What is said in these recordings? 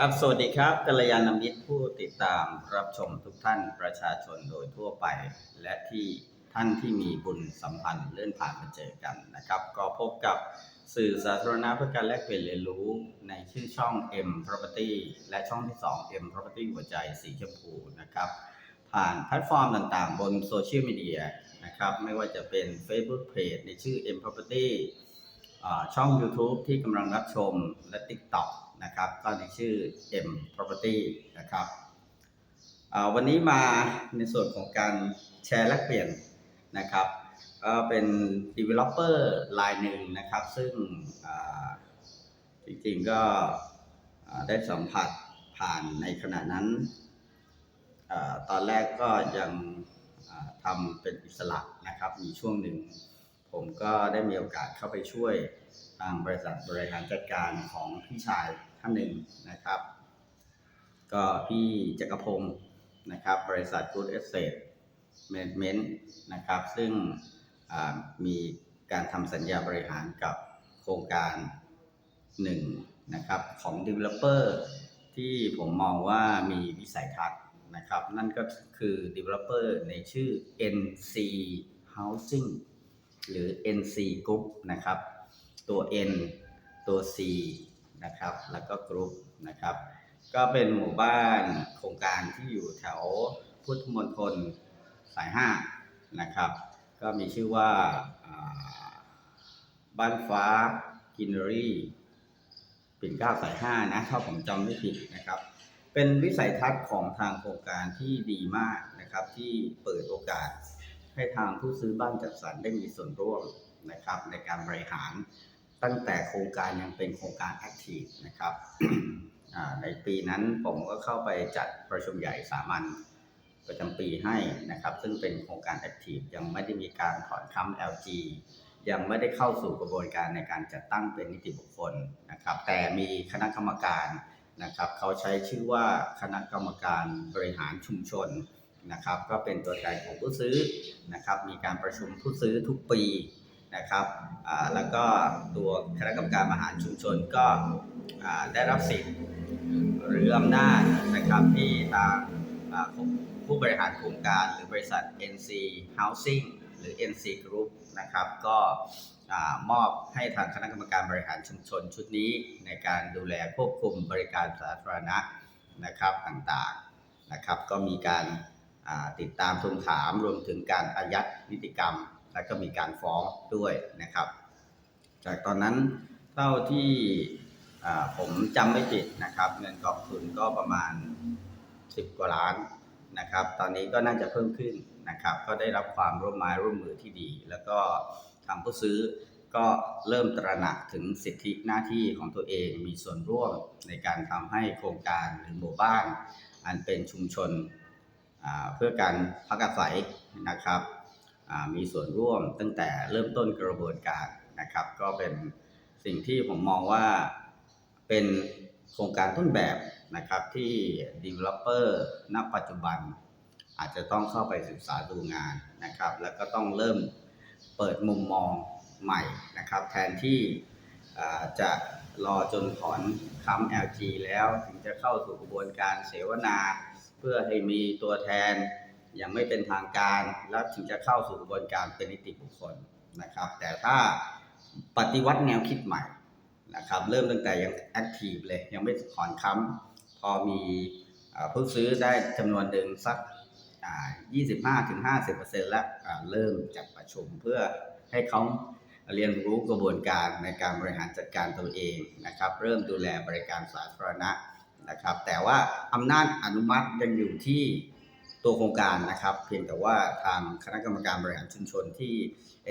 ครับสวัสดีครับกัลยาณมิตรผู้ติดตามรับชมทุกท่านประชาชนโดยทั่วไป และที่ท่านที่มีบุญสัมพันธ์เลื่อนผ่านมาเจอกันนะครับ ก็พบกับสื่อสาธารณะเพื่อการแลกเปลี่ยนเรียนรู้ในชื่อช่อง M Property และช่องที่ 2 M Property หัวใจสีชมพูนะครับ ผ่านแพลตฟอร์มต่างๆ บนโซเชียลมีเดียนะครับ ไม่ว่าจะเป็น Facebook Page ในชื่อ M Property ช่อง YouTube ที่กำลังรับชมและ TikTok นะครับก็ในชื่อ M Property นะครับวันนี้มาในส่วนของการแชร์แลกเปลี่ยนนะครับก็เป็น Developer รายหนึ่งนะครับ ซึ่งจริงๆก็ได้สัมผัสผ่านในขณะนั้นอตอนแรกก็ยังทำเป็นอิสระนะครับ มีช่วงหนึ่ง ผมก็ได้มีโอกาสเข้าไปช่วยทางบริษัทบริหารจัดการของพี่ชาย ท่านหนึ่งนะครับ ก็พี่จักรพงศ์นะครับ บริษัท Good Estate Management นะครับ ซึ่งมีการทำสัญญาบริหารกับโครงการหนึ่งนะครับของ Developer ที่ผมมองว่ามีวิสัยทัศน์นะครับ นั่นก็คือ Developer ในชื่อ NC Housing หรือ NC Group นะครับ ตัว N ตัว C นะครับ แล้วก็ Group นะครับ ก็เป็นหมู่บ้านโครงการที่อยู่แถวพุทธมณฑลสาย5นะครับ ก็มีชื่อว่าบ้านฟ้ากินรีปิ่นเก้าสาย5นะถ้าผมจำไม่ผิดนะครับ เป็นวิสัยทัศน์ของทางโครงการที่ดีมากนะครับ ที่เปิดโอกาสให้ทางผู้ซื้อบ้านจัดสรรได้มีส่วนร่วมนะครับ ในการบริหาร ตั้งแต่โครงการยังเป็นโครงการแอคทีฟนะครับในปีนั้นผมก็เข้าไปจัดประชุมใหญ่สามัญประจำปีให้นะครับ ซึ่งเป็นโครงการแอคทีฟยังไม่ได้มีการถอนคำ LG ยังไม่ได้เข้าสู่กระบวนการในการจัดตั้งเป็นนิติบุคคลนะครับ แต่มีคณะกรรมการนะครับ เขาใช้ชื่อว่าคณะกรรมการบริหารชุมชนนะครับ ก็เป็นตัวแทนของผู้ซื้อนะครับ มีการประชุมผู้ซื้อทุกปี นะครับแล้วก็ตัวคณะกรรมการบริหารชุมชนก็ได้รับสิทธิ์หรืออำนาจนะครับที่ทางผู้บริหารโครงการหรือบริษัท NC Housing หรือ NC Group นะครับก็มอบให้ทางคณะกรรมการบริหารชุมชนชุดนี้ในการดูแลควบคุมบริการสาธารณะนะครับต่างๆนะครับ ก็มีการติดตามทวงถามรวมถึงการอายัดนิติกรรม และก็มีการฟ้องด้วยนะครับ จากตอนนั้นเท่าที่ผมจำไม่ผิดนะครับ เงินกองทุนก็ประมาณ 10 กว่าล้านนะครับ ตอนนี้ก็น่าจะเพิ่มขึ้นนะครับ ก็ได้รับความร่วมไม้ร่วมมือที่ดี แล้วก็ทางผู้ซื้อก็เริ่มตระหนักถึงสิทธิหน้าที่ของตัวเองมีส่วนร่วมในการทำให้โครงการหรือหมู่บ้าน อันเป็นชุมชนเพื่อการพักอาศัยนะครับ มีส่วนร่วมตั้งแต่เริ่มต้นกระบวนการนะครับ ก็เป็นสิ่งที่ผมมองว่าเป็นโครงการต้นแบบนะครับที่ developer ณปัจจุบัน อาจจะต้องเข้าไปศึกษาดูงานนะครับ แล้วก็ต้องเริ่มเปิดมุมมองใหม่นะครับ แทนที่จะรอจนถอนคำ LG แล้ว ถึงจะเข้าสู่กระบวนการเสวนา เพื่อให้มีตัวแทน ย่างไม่เป็นทางการแล้วถึงจะเข้าสู่กระบวนการเป็นนิติบุคคลนะครับ แต่ถ้าปฏิวัติแนวคิดใหม่นะครับ เริ่มตั้งแต่ยังแอคทีฟเลย ยังไม่ถอนคำพอมีผู้ซื้อได้จำนวนหนึ่งสักอ่า25-50%แล้วเริ่มจัดประชุมเพื่อให้เขาเรียนรู้กระบวนการในการบริหารจัดการตัวเองนะครับ เริ่มดูแลบริการสาธารณะนะครับ แต่ว่าอำนาจอนุมัติยังอยู่ที่ ตัวโครงการนะครับ เพียงแต่ว่าทางคณะกรรมการบริหารชุมชนที่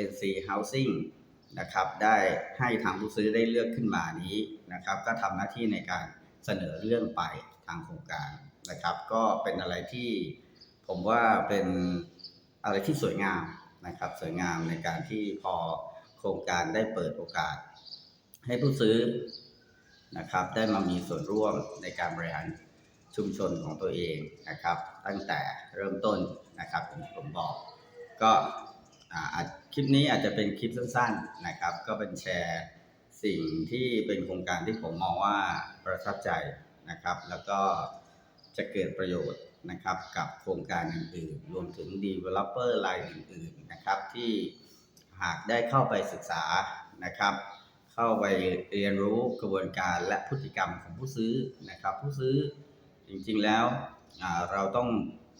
NC Housing นะครับได้ให้ทางผู้ซื้อได้เลือกขึ้นมานี้นะครับ ก็ทำหน้าที่ในการเสนอเรื่องไปทางโครงการนะครับ ก็เป็นอะไรที่ผมว่าเป็นอะไรที่สวยงามนะครับ สวยงามในการที่พอโครงการได้เปิดโอกาส ให้ผู้ซื้อนะครับ ได้มามีส่วนร่วมในการบริหาร ชุมชนของตัวเองนะครับ ตั้งแต่เริ่มต้นนะครับผมผมบอก ก็คลิปนี้อาจจะเป็นคลิปสั้นๆนะครับ ก็เป็นแชร์สิ่งที่เป็นโครงการที่ผมมองว่าประทับใจนะครับ แล้วก็จะเกิดประโยชน์นะครับกับโครงการอื่นๆ รวมถึง developer รายอื่นๆนะครับ ที่หากได้เข้าไปศึกษานะครับ เข้าไปเรียนรู้กระบวนการและพฤติกรรมของผู้ซื้อนะครับ ผู้ซื้อ จริงๆแล้วเราต้อง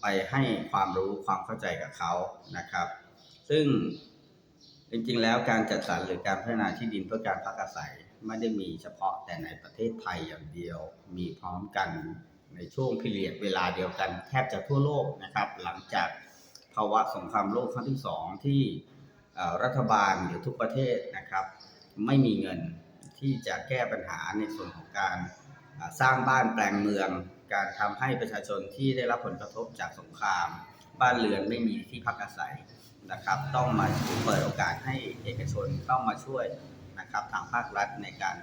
ไปให้ความรู้ความเข้าใจกับเขานะครับ ซึ่งจริงๆ แล้วการจัดสรรหรือการพัฒนาที่ดินเพื่อการพักอาศัยไม่ได้มีเฉพาะแต่ในประเทศไทยอย่างเดียว มีพร้อมกันในช่วงพิเรียดเวลาเดียวกันแทบจะทั่วโลกนะครับ หลังจากภาวะสงครามโลกครั้งที่สองที่รัฐบาลหรือทุกประเทศนะครับ ไม่มีเงินที่จะแก้ปัญหาในส่วนของการสร้างบ้านแปลงเมือง การทำให้ประชาชนที่ได้รับผลกระทบจากสงคราม บ้านเรือนไม่มีที่พักอาศัยนะครับ ต้องมาเปิดโอกาสให้เอกชนเข้ามาช่วยนะครับทางภาครัฐในการ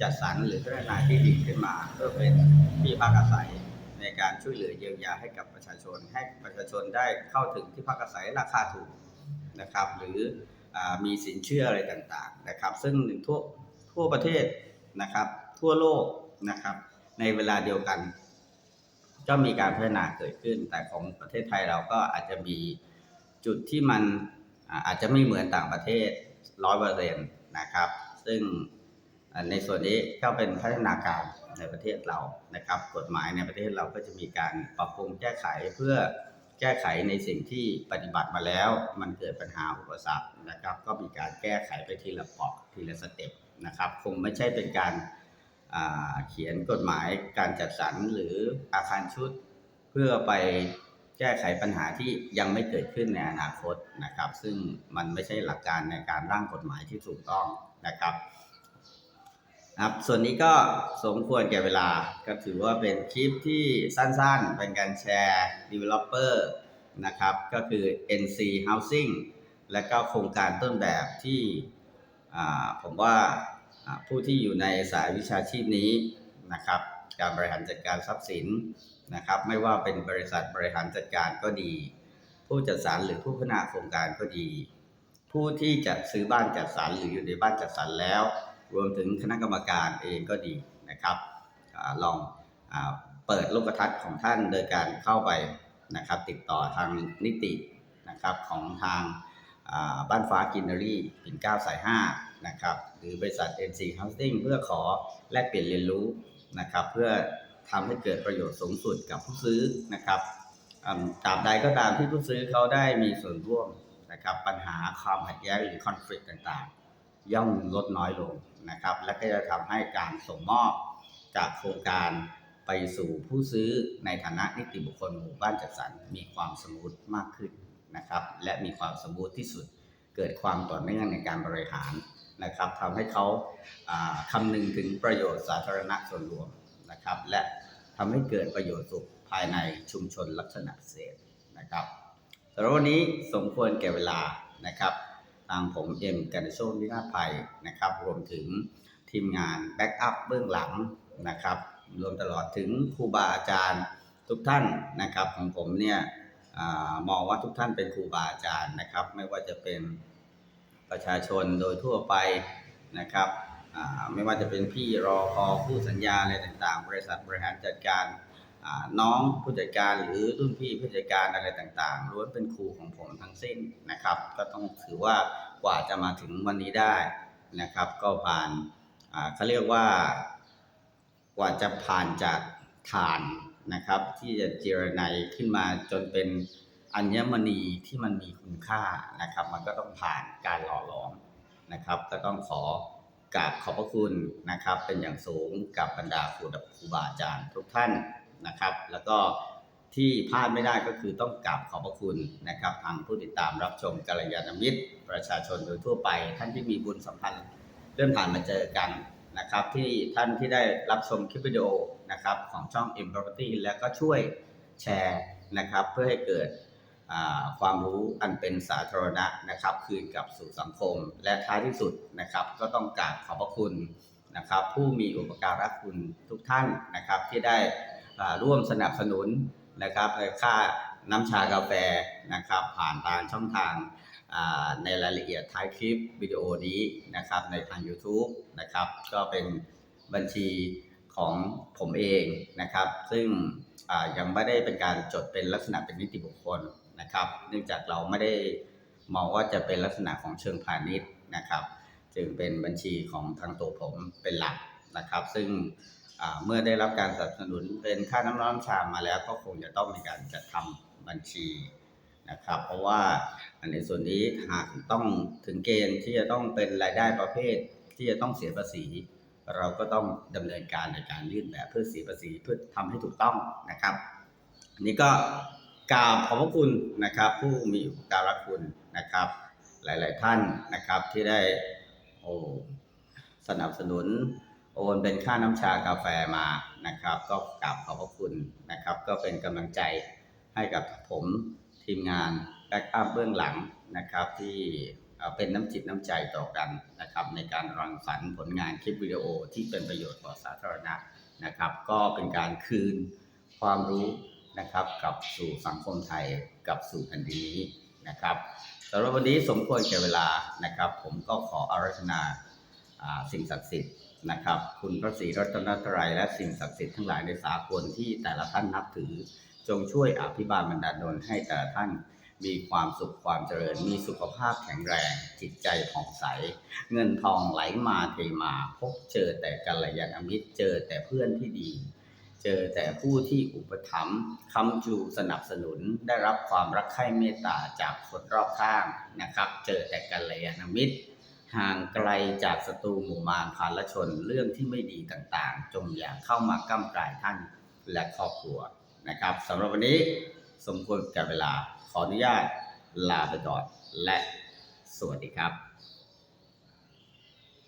จัดสรรหรือพัฒนาที่ดินขึ้นมาเพื่อเป็นที่พักอาศัยในการช่วยเหลือเยียวยาให้กับประชาชน ให้ประชาชนได้เข้าถึงที่พักอาศัยราคาถูกนะครับ หรืออมีสินเชื่ออะไรต่างๆนะครับ ซึ่งทั่วทั่วประเทศนะครับ ทั่วโลกนะครับ ในเวลาเดียวกัน ก็มีการพัฒนาเกิดขึ้น แต่ของประเทศไทยเราก็อาจจะมีจุดที่มันอาจจะไม่เหมือนต่างประเทศร้อยเปอร์เซ็นต์นะครับ ซึ่งในส่วนนี้ก็เป็นพัฒนาการในประเทศเรานะครับ กฎหมายในประเทศเราก็จะมีการปรับปรุงแก้ไขเพื่อแก้ไขในสิ่งที่ปฏิบัติมาแล้ว มันเกิดปัญหาอุปสรรคนะครับ ก็มีการแก้ไขไปทีละเปาะทีละสเต็ปนะครับ คงไม่ใช่เป็นการ เขียนกฎหมายการจัดสรรหรืออาคารชุด เพื่อไปแก้ไขปัญหาที่ยังไม่เกิดขึ้นในอนาคตนะครับ ซึ่งมันไม่ใช่หลักการในการร่างกฎหมายที่ถูกต้องนะครับครับ ส่วนนี้ก็สมควรแก่เวลาก็ถือว่าเป็นคลิปที่สั้นๆ เป็นการแชร์ developer นะครับ ก็คือ NC Housing และก็โครงการต้นแบบที่ผมว่า ผู้ที่อยู่ในสายวิชาชีพนี้นะครับ การบริหารจัดการทรัพย์สินนะครับ ไม่ว่าเป็นบริษัทบริหารจัดการก็ดี ผู้จัดสรรหรือผู้พัฒนาโครงการก็ดี ผู้ที่จะซื้อบ้านจัดสรรหรืออยู่ในบ้านจัดสรรแล้ว รวมถึงคณะกรรมการเองก็ดีนะครับอลองอเปิดโลกทัศน์ของท่านโดยการเข้าไปนะครับ ติดต่อทางนิตินะครับของทาง บ้านฟ้ากินเนอรี่ปิ่นเก้าสาย5นะครับหรือบริษัท NC Housing เพื่อขอแลกเปลี่ยนเรียนรู้นะครับเพื่อทำให้เกิดประโยชน์สูงสุดกับผู้ซื้อนะครับตาบใดก็ตามที่ผู้ซื้อเขาได้มีส่วนร่วมนะครับปัญหาความขัดแย้งหรือคอน FLICT ต่างๆ ย่อมลดน้อยลงนะครับ และก็จะทำให้การส่งมอบจากโครงการไปสู่ผู้ซื้อในฐานะนิติบุคคลหมู่บ้านจัดสรรมีความสมูทมากขึ้น นะครับ และมีความสมูทที่สุด เกิดความต่อเนื่องในการบริหารนะครับทำให้เขาคำนึงถึงประโยชน์สาธารณะส่วนรวมนะครับ และทำให้เกิดประโยชน์สุขภายในชุมชนลักษณะเศษนะครับสำหรับวันนี้สมควรแก่เวลานะครับ ทางผมเอ็มกันโชควินาภัยนะครับ รวมถึงทีมงานแบ็กอัพเบื้องหลังนะครับ รวมตลอดถึงครูบาอาจารย์ทุกท่านนะครับของผมเนี่ย มองว่าทุกท่านเป็นครูบาอาจารย์นะครับ ไม่ว่าจะเป็นประชาชนโดยทั่วไปนะครับไม่ว่าจะเป็นพี่รอพอผู้สัญญาอะไรต่างๆ บริษัทบริหารจัดการน้องผู้จัดการหรือรุ่นพี่ผู้จัดการอะไรต่างๆล้วนเป็นครูของผมทั้งสิ้นนะครับ ก็ต้องถือว่ากว่าจะมาถึงวันนี้ได้นะครับ ก็ผ่านเขาเรียกว่ากว่าจะผ่านจากฐาน นะครับ ที่จะเจรไนขึ้นมาจนเป็นอัญมณีที่มันมีคุณค่านะครับ มันก็ต้องผ่านการหล่อหลอมนะครับ ก็ต้องขอกราบขอบพระคุณนะครับ เป็นอย่างสูงกับบรรดาครูครูบาอาจารย์ทุกท่านนะครับ แล้วก็ที่พลาดไม่ได้ก็คือต้องกราบขอบพระคุณนะครับทางผู้ติดตามรับชมกัลยาณมิตร ประชาชนโดยทั่วไป ท่านที่มีบุญสัมพันธ์เลื่อนผ่านมาเจอกันนะครับ ที่ท่านที่ได้รับชมคลิปวิดีโอ นะครับของช่อง M Property แล้วก็ช่วยแชร์นะครับเพื่อให้เกิดความรู้อันเป็นสาธารณะนะครับ คืนกับสู่สังคม และท้ายที่สุดนะครับ ก็ต้องกราบขอบพระคุณนะครับ ผู้มีอุปการะคุณทุกท่านนะครับ ที่ได้ร่วมสนับสนุนนะครับในค่าน้ำชากาแฟนะครับ ผ่านทางช่องทางในรายละเอียดท้ายคลิปวิดีโอนี้นะครับในทาง YouTube นะครับ ก็เป็นบัญชี ของผมเองนะครับ ซึ่งยังไม่ได้เป็นการจดเป็นลักษณะเป็นนิติบุคคลนะครับ เนื่องจากเราไม่ได้มองว่าจะเป็นลักษณะของเชิงพาณิชย์นะครับ จึงเป็นบัญชีของทางตัวผมเป็นหลักนะครับ ซึ่งเมื่อได้รับการสนับสนุนเป็นค่าน้ำร้อนชามมาแล้วก็คงจะต้องมีการจัดทำบัญชีนะครับ เพราะว่าในส่วนนี้หากต้องถึงเกณฑ์ที่จะต้องเป็นรายได้ประเภทที่จะต้องเสียภาษี เราก็ต้องดำเนินการในการยื่นแบบเพื่อเสียภาษีเพื่อทำให้ถูกต้องนะครับนนี้ก็กราบขอบพระคุณนะครับ ผู้มีอุปการะคุณนะครับ หลาย ๆ ท่านนะครับที่ได้โอ้สนับสนุนโอนเป็นค่าน้ำชากาแฟมานะครับ ก็กราบขอบพระคุณนะครับ ก็เป็นกำลังใจให้กับผมทีมงานแบ็กอัพเบื้องหลังนะครับที่ เป็นน้ำจิตน้ำใจต่อกันนะครับในการรังสรรค์ผลงานคลิปวิดีโอที่เป็นประโยชน์ต่อสาธารณะนะครับ ก็เป็นการคืนความรู้นะครับกลับสู่สังคมไทยกลับสู่แผ่นดินนี้นะครับสำหรับวันนี้สมควรแก่เวลานะครับ ผมก็ขออาราธนาสิ่งศักดิ์สิทธิ์นะครับ คุณพระศรีรัตนตรัยและสิ่งศักดิ์สิทธิ์ทั้งหลายในสากลที่แต่ละท่านนับถือ จงช่วยอภิบาลบรรดาลดลให้แต่ละท่าน มีความสุขความเจริญ มีสุขภาพแข็งแรง จิตใจผ่องใส เงินทองไหลมาเทมา พบเจอแต่กัลยาณมิตร เจอแต่เพื่อนที่ดี เจอแต่ผู้ที่อุปถัมภ์คำจูสนับสนุน ได้รับความรักใคร่เมตตาจากคนรอบข้างนะครับ เจอแต่กัลยาณมิตร ห่างไกลจากศัตรูหมู่มารพาลชน เรื่องที่ไม่ดีต่างๆ จงอย่าเข้ามาก้ำกายท่านและครอบครัวนะครับสำหรับวันนี้สมควรกับเวลา ขออนุญาตลาไปก่อนและสวัสดีครับ